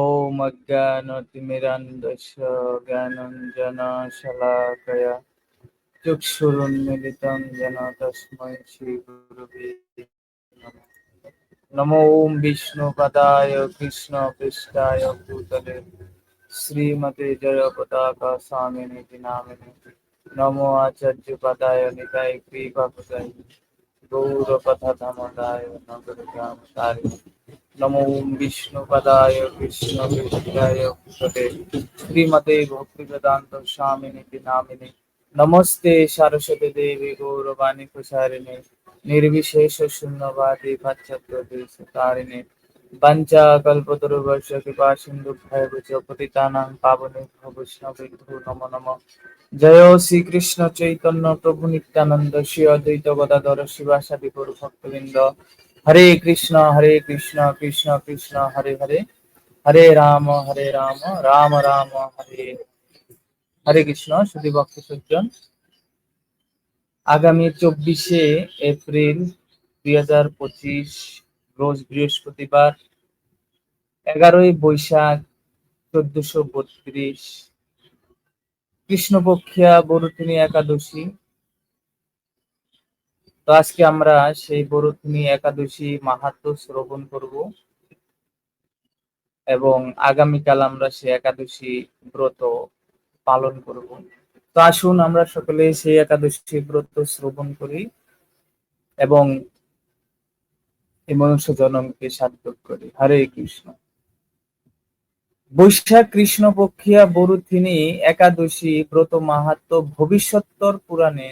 ॐ अज्ञानतिमिरन्दस्य ज्ञानञ्जनशलाकया चक्षुरुन्मिलितं येन तस्मै श्रीगुरुवे नमः। ॐ विष्णुपदाय कृष्णपृष्ठाय भूतले श्रीमते जयपताका स्वामिनिति नामिने नमो आचार्यपदाय निताय कृपापदाय गौरपथधमदाय নমো বিষ্ণুপদায় বিষ্ণু বিষ্ণায় ভূততে শ্রীমতে ভক্তিবেদান্ত স্বামিনীতি নামিনে নমস্তে সরস্বতী দেবী গৌরবাণী প্রসারিণী, নির্বিশেষ শূন্যবাদী পাশ্চাত্যদেশ তারিণী বাঞ্চা কল্পতরুবর্ষ কৃপা সিন্ধু ভয় পতিতানাং পাবনে বৈষ্ণবিন্ধু নম নম। জয় শ্রীকৃষ্ণ চৈতন্য প্রভু নিত্যানন্দ শ্রী অদ্বৈত গদাধর শিবাসাদি গুরু ভক্তবৃন্দ হরে কৃষ্ণ হরে কৃষ্ণ কৃষ্ণ কৃষ্ণ, হরে হরে। হরে রাম হরে রাম রাম রাম, হরে। হরে কৃষ্ণ শুধু ভক্ত সজ্জন। আগামী চব্বিশে এপ্রিল দুই হাজার পঁচিশ, রোজ বৃহস্পতিবার, এগারোই বৈশাখ, চোদ্দশো বত্রিশ। কৃষ্ণপক্ষিয়া, বরুথিনী একাদশী। তো আজকে আমরা সেই বরুথিনী একাদশী মাহাত্ম শ্রবণ করব। এবং আগামীকাল আমরা সেই একাদশী ব্রত পালন করব। তো আসুন আমরা সকলে সেই একাদশী ব্রত শ্রবণ করি এবং এই মনুষ্য জনমকে সার্থক করি। হরে কৃষ্ণ। বৈশাখ কৃষ্ণ পক্ষিয়া বরুথিনী একাদশী ব্রত মাহাত্ম ভবিষ্যত্তর পুরাণে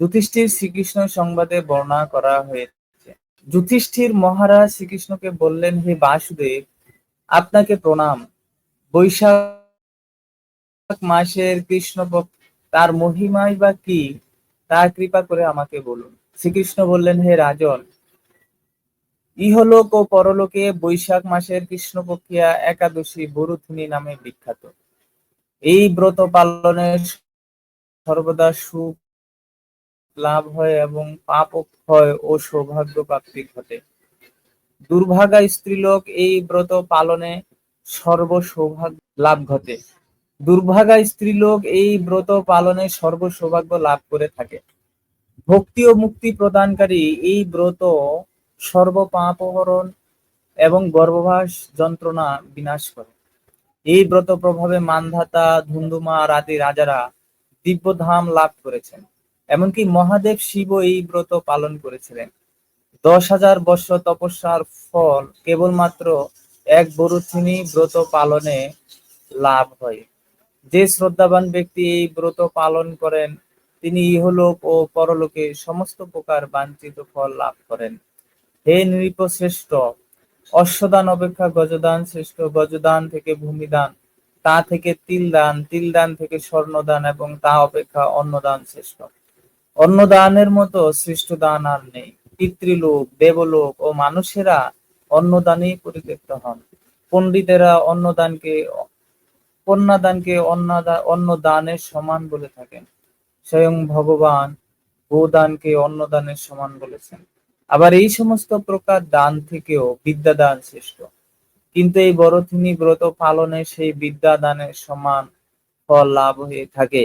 যুধিষ্ঠির শ্রীকৃষ্ণ সংবাদে বর্ণনা করা হয়েছে। যুধিষ্ঠির মহারাজ শ্রীকৃষ্ণকে বললেন, হে বাসুদেব, আপনাকে প্রণাম। বৈশাখ মাসের কৃষ্ণ তার মহিমাই বা কি, তা কৃপা করে আমাকে বলুন। শ্রীকৃষ্ণ বললেন, হে রাজন, ইহলোক ও পরলোকে বৈশাখ মাসের কৃষ্ণপক্ষিয়া একাদশী বরুথিনী নামে বিখ্যাত। এই ব্রত পালনের সর্বদা সুখ লাভ হয় এবং পাপ ক্ষয় ও সৌভাগ্য প্রাপ্তি ঘটে। দুর্ভাগা স্ত্রীলোক এই ব্রত পালনে সর্ব সৌভাগ্য লাভ ঘটে। দুর্ভাগা স্ত্রীলোক এই ব্রত পালনে সর্ব সৌভাগ্য লাভ করে থাকে। ভক্তি ও মুক্তি প্রদানকারী এই ব্রত সর্ব সর্বপাপহরণ এবং গর্ভবাস যন্ত্রণা বিনাশ করে। এই ব্রত প্রভাবে মানধাতা ধুন্দুমা আদি রাজারা দিব্যধাম লাভ করেছেন। এমনকি মহাদেব শিব এই ব্রত পালন করেছিলেন। দশ হাজার বৎসর তপস্যার ফল কেবলমাত্র এক বরুথিনী ব্রত পালনে লাভ হয়। যে শ্রদ্ধাবান ব্যক্তি এই ব্রত পালন করেন, তিনি ইহলোক ও পরলোকে সমস্ত প্রকার বাঞ্ছিত ফল লাভ করেন। হে নৃপ শ্রেষ্ঠ অশ্বদান অপেক্ষা গজদান শ্রেষ্ঠ। গজদান থেকে ভূমিদান, তা থেকে তিল দান তিল দান থেকে স্বর্ণদান এবং তা অপেক্ষা অন্নদান শ্রেষ্ঠ। অন্নদানের মতো সৃষ্ট দান আর নেই। পিতৃলোক, দেবলোক ও মানুষেরা অন্নদানেই পরিতৃপ্ত হন। পণ্ডিতেরা অন্নদানকে, কন্যাদানকে অন্নদানের সমান বলে থাকেন। স্বয়ং ভগবান গোদানকে অন্নদানের সমান বলেছেন। আবার এই সমস্ত প্রকার দান থেকেও বিদ্যাদান শ্রেষ্ঠ। কিন্তু এই বরথিনী ব্রত পালনে সেই বিদ্যা দানের সমান ফল লাভ হয়ে থাকে।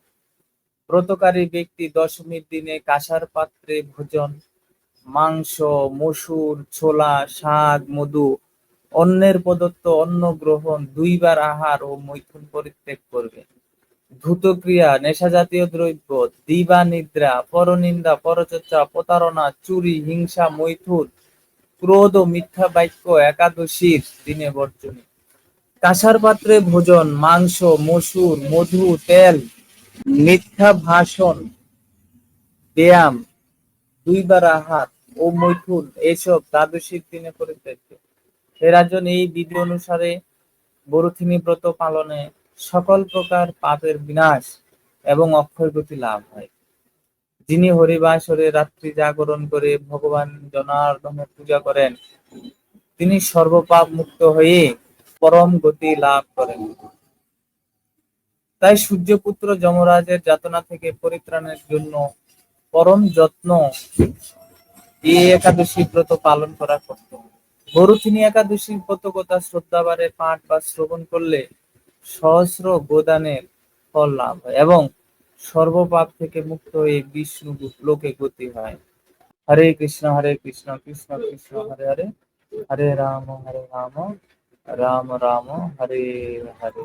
ব্রতকারী ব্যক্তি দশমীর দিনে কাঁসার পাত্রে ভোজন, মাংস, মসুর, ছোলা, শাক, মধু অন্যের প্রদত্ত অন্ন গ্রহণ দুইবার আহার ও মৈথুন পরিত্যাগ করবে। ধূতক্রিয়া নেশা জাতীয় দ্রব্য দিবা নিদ্রা পরনিন্দা, পরচর্চা, প্রতারণা, চুরি, হিংসা, মৈথুন, ক্রোধ ও মিথ্যা বাক্য একাদশীর দিনে বর্জনী। কাঁসার পাত্রে ভোজন, মাংস, মসুর, মধু, তেল মিথ্যা ভাষণ ব্যায়াম দুইবার আহার ও মৈথুন এসব দ্বাদশীর দিনে হে রাজন এই বিধি অনুসারে বরুথিনী ব্রত পালনে সকল প্রকার পাপের বিনাশ এবং অক্ষয় গতি লাভ হয়। যিনি হরিবাসরে রাত্রি জাগরণ করে ভগবান জনার্দনের পূজা করেন, তিনি সর্বপাপ মুক্ত হয়ে পরম গতি লাভ করেন। তাই সূর্যপুত্র যমরাজের যাতনা থেকে পরিত্রাণের জন্য পরম যত্ন এই একাদশী ব্রত পালন করা করত বরুথিনী একাদশী ব্রত কথা শ্রদ্ধাবারে পাঠ বা শ্রবণ করলে সহস্র গোদানের ফল লাভ হয় এবং সর্বপাপ থেকে মুক্ত হয়ে বিষ্ণু লোকে গতি হয়। হরে কৃষ্ণ হরে কৃষ্ণ কৃষ্ণ কৃষ্ণ, হরে হরে হরে রাম হরে রাম রাম রাম, হরে হরে।